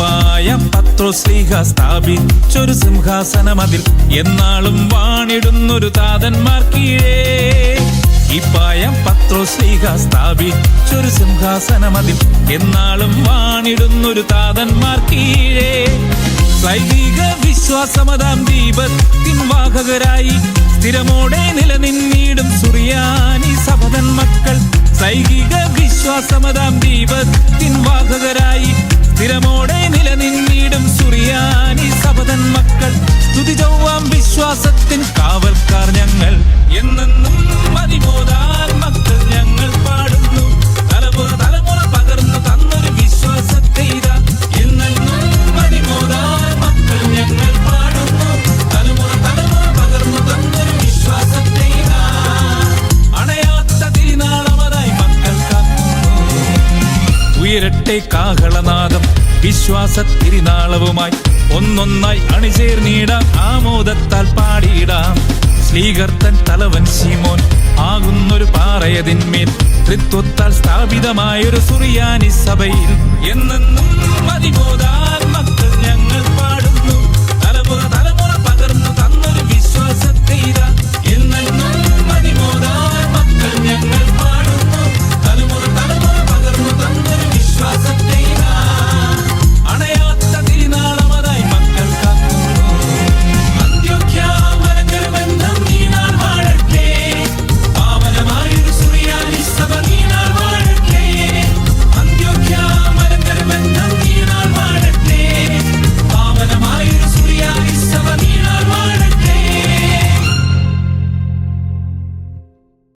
പത്രോസ്ലീഹ സ്ഥാപിച്ചൊരു സിംഹാസനമതിൽ എന്നാളും വാണിടുന്നൊരു താതന്മാർ കീഴേ. ഇപ്പായം പത്രോസ്ലീഹ സ്ഥാപിച്ചൊരു സിംഹാസനമതിൽ എന്നാളും വാണിടുന്നൊരു താതന്മാർ കീഴേ. സൈനിക വിശ്വാസമതാം ദീപത്തിൻ വാഹകരായി സ്ഥിരമോടെ നിലനിന്നീടും സുറിയാനി സഭതൻ മക്കൾ. സൈനിക വിശ്വാസമതാം ദീപത്തിൻ വാഹകരായി വിശ്വാസത്തിൻ കാവൽക്കാർ ഞങ്ങൾ. എന്നെന്നും മക്കൾ ഞങ്ങൾ പാടുന്നു. തലമുറ തലമുറ പകർന്നു തന്നൊരു വിശ്വാസത്തെ എന്നെന്നും ഞങ്ങൾ തലമുറ തലമുറ പകർന്നു തന്നൊരു അണയാത്ത ഉയരട്ടെ കാഹളനാദം. വിശ്വാസ തിരുനാളവുമായി ഒന്നൊന്നായി അണിചേർന്നിടാം ആമോദത്താൽ പാടിയിടാം. ശ്രീകർത്തൻ തലവൻ ശീമോൻ ആകുന്നൊരു പാറയതിന്മേൽ തൃത്വത്താൽ സ്ഥാപിതമായൊരു സുറിയാനി സഭയിൽ